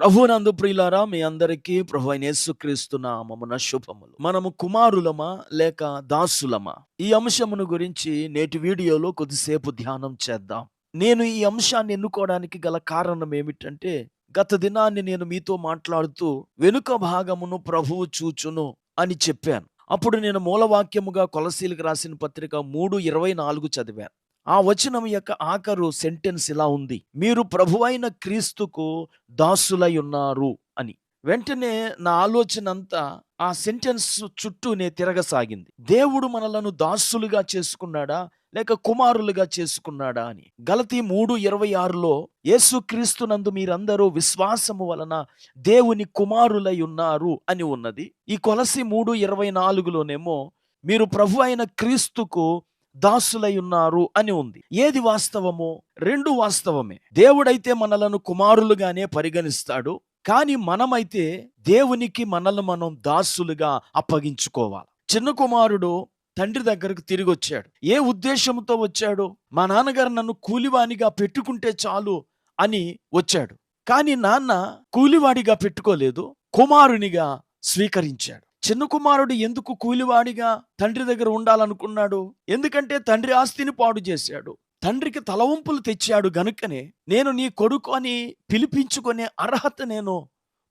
ప్రభునందు ప్రియులారా మీ అందరికీ ప్రభు అయిన యేసుక్రీస్తు నామమున శుభములు. మనము కుమారులమా లేక దాసులమా? ఈ అంశమును గురించి నేటి వీడియోలో కొద్దిసేపు ధ్యానం చేద్దాం. నేను ఈ అంశాన్ని ఎన్నుకోవడానికి గల కారణం ఏమిటంటే గత దినాన్ని నేను మీతో మాట్లాడుతూ వెనుక భాగమును ప్రభువు చూచును అని చెప్పాను. అప్పుడు నేను మూలవాక్యముగా కొలసీలకు రాసిన పత్రిక మూడు ఇరవై నాలుగు చదివాను. ఆ వచనం యొక్క ఆఖరు సెంటెన్స్ ఇలా ఉంది. మీరు ప్రభువైన క్రీస్తుకు దాసులై ఉన్నారు అని. వెంటనే నా ఆలోచన అంతా ఆ సెంటెన్స్ చుట్టూనే తిరగసాగింది. దేవుడు మనలను దాసులుగా చేసుకున్నాడా? లేక కుమారులుగా చేసుకున్నాడా అని. గలతీ మూడు ఇరవై ఆరులో యేసుక్రీస్తునందు మీరందరూ విశ్వాసము వలన దేవుని కుమారులై ఉన్నారు అని ఉన్నది. ఈ కొలసి మూడు ఇరవై నాలుగులోనేమో మీరు ప్రభు అయిన క్రీస్తుకు దాసులై ఉన్నారు అని ఉంది. ఏది వాస్తవమో? రెండు వాస్తవమే. దేవుడైతే మనలను కుమారులుగానే పరిగణిస్తాడు. కానీ మనమైతే దేవునికి మనల్ని మనం దాసులుగా అప్పగించుకోవాలి. చిన్న కుమారుడు తండ్రి దగ్గరకు తిరిగి వచ్చాడు ఏ ఉద్దేశంతో వచ్చాడు? మా నాన్నగారు నన్ను కూలివానిగా పెట్టుకుంటే చాలు అని వచ్చాడు. కానీ నాన్న కూలివాడిగా పెట్టుకోలేదు కుమారునిగా స్వీకరించాడు. చిన్న కుమారుడు ఎందుకు కూలివాడిగా తండ్రి దగ్గర ఉండాలనుకున్నాడు? ఎందుకంటే తండ్రి ఆస్తిని పాడు చేశాడు. తండ్రికి తలవంపులు తెచ్చాడు గనుకనే నేను నీ కొడుకు అని పిలిపించుకునే అర్హత నేను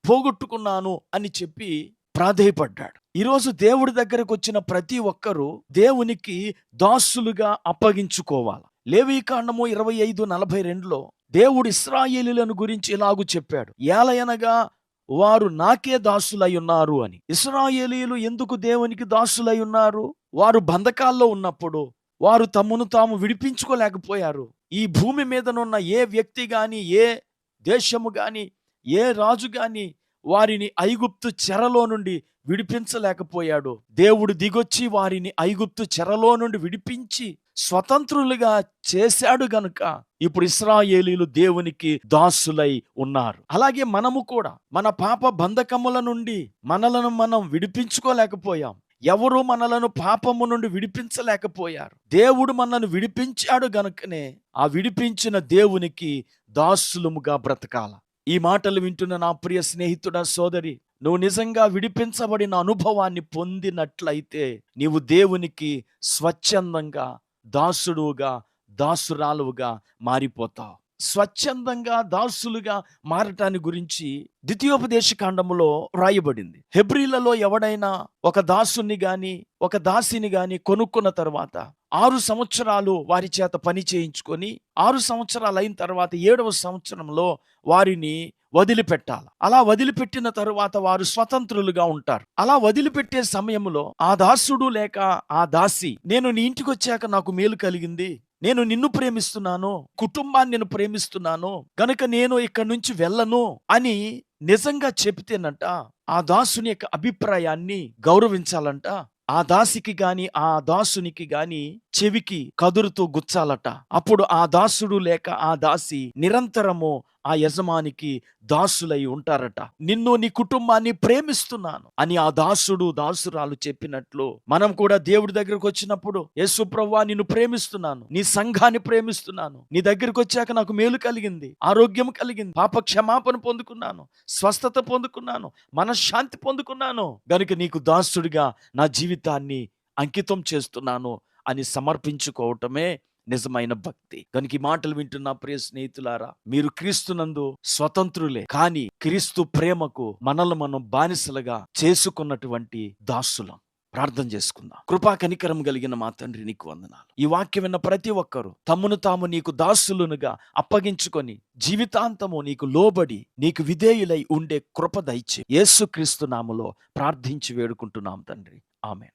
పోగొట్టుకున్నాను అని చెప్పి ప్రాధేయపడ్డాడు. ఈరోజు దేవుడి దగ్గరకు వచ్చిన ప్రతి ఒక్కరూ దేవునికి దాసులుగా అప్పగించుకోవాలి. లేవీకాండము ఇరవై ఐదు నలభై రెండులో దేవుడు ఇస్రాయేలీలను గురించి ఇలాగు చెప్పాడు. ఏలయనగా వారు నాకే దాసులై ఉన్నారు అని. ఇస్రాయేలీలు ఎందుకు దేవునికి దాసులై ఉన్నారు? వారు బంధకాల్లో ఉన్నప్పుడు వారు తమను తాము విడిపించుకోలేకపోయారు. ఈ భూమి మీదనున్న ఏ వ్యక్తి గాని ఏ దేశము గాని ఏ రాజు గాని వారిని ఐగుప్తు చెరలో నుండి విడిపించలేకపోయాడు. దేవుడు దిగొచ్చి వారిని ఐగుప్తు చెరలో నుండి విడిపించి స్వతంత్రులుగా చేశాడు గనుక ఇప్పుడు ఇస్రాయేలీలు దేవునికి దాసులై ఉన్నారు. అలాగే మనము కూడా మన పాప బంధకముల నుండి మనలను మనం విడిపించుకోలేకపోయాం. ఎవరు మనలను పాపము నుండి విడిపించలేకపోయారు? దేవుడు మనల్ని విడిపించాడు గనుకనే ఆ విడిపించిన దేవునికి దాసులముగా బ్రతకాల. ఈ మాటలు వింటున్న నా ప్రియ స్నేహితుడ సోదరి నువ్వు నిజంగా విడిపించబడిన అనుభవాన్ని పొందినట్లయితే నీవు దేవునికి స్వచ్ఛందంగా దాసుడుగా దాసురాలువుగా మారిపోతావు. స్వచ్ఛందంగా దాసులుగా మారటాన్ని గురించి ద్వితీయోపదేశ కాండములో రాయబడింది హెబ్రిలలో ఎవడైనా ఒక దాసుని గాని ఒక దాసిని గాని కొనుక్కున్న తర్వాత ఆరు సంవత్సరాలు వారి చేత పని చేయించుకొని ఆరు సంవత్సరాలు అయిన తర్వాత ఏడవ సంవత్సరంలో వారిని వదిలిపెట్టాలి. అలా వదిలిపెట్టిన తరువాత వారు స్వతంత్రులుగా ఉంటారు. అలా వదిలిపెట్టే సమయంలో ఆ దాసుడు లేక ఆ దాసి నేను నీ ఇంటికి వచ్చాక నాకు మేలు కలిగింది. నేను నిన్ను ప్రేమిస్తున్నాను కుటుంబాన్ని నేను ప్రేమిస్తున్నాను గనుక నేను ఇక్కడి నుంచి వెళ్ళను అని నిజంగా చెబితేనంట ఆ దాసుని యొక్క అభిప్రాయాన్ని గౌరవించాలంట ఆ దాసికి గాని ఆ దాసునికి గాని చెవికి కదురుతూ గుచ్చాలట. అప్పుడు ఆ దాసుడు లేక ఆ దాసి నిరంతరము ఆ యజమానికి దాసులై ఉంటారట. నిన్ను నీ కుటుంబాన్ని ప్రేమిస్తున్నాను అని ఆ దాసుడు దాసురాలు చెప్పినట్లు మనం కూడా దేవుడి దగ్గరకు వచ్చినప్పుడు యేసు ప్రవ్వా నిన్ను ప్రేమిస్తున్నాను నీ సంఘాన్ని ప్రేమిస్తున్నాను నీ దగ్గరకు వచ్చాక నాకు మేలు కలిగింది ఆరోగ్యం కలిగింది పాప క్షమాపణ పొందుకున్నాను స్వస్థత పొందుకున్నాను మనశ్శాంతి పొందుకున్నాను. గనుక నీకు దాసుడిగా నా జీవితాన్ని అంకితం చేస్తున్నాను అని సమర్పించుకోవటమే నిజమైన భక్తి. కనుక ఈ మాటలు వింటున్న ప్రియ స్నేహితులారా మీరు క్రీస్తునందు స్వతంత్రులే. కానీ క్రీస్తు ప్రేమకు మనల్ని మనం బానిసలుగా చేసుకున్నటువంటి దాసులం. ప్రార్థన చేసుకుందాం. కృపా కనికరం కలిగిన మా తండ్రి నీకు వందనాలు. ఈ వాక్యం విన్న ప్రతి ఒక్కరూ తమ్మును తాము నీకు దాసులునుగా అప్పగించుకొని జీవితాంతము నీకు లోబడి నీకు విధేయులై ఉండే కృప దయచే యేసుక్రీస్తు క్రీస్తు ప్రార్థించి వేడుకుంటున్నాం తండ్రి. ఆమె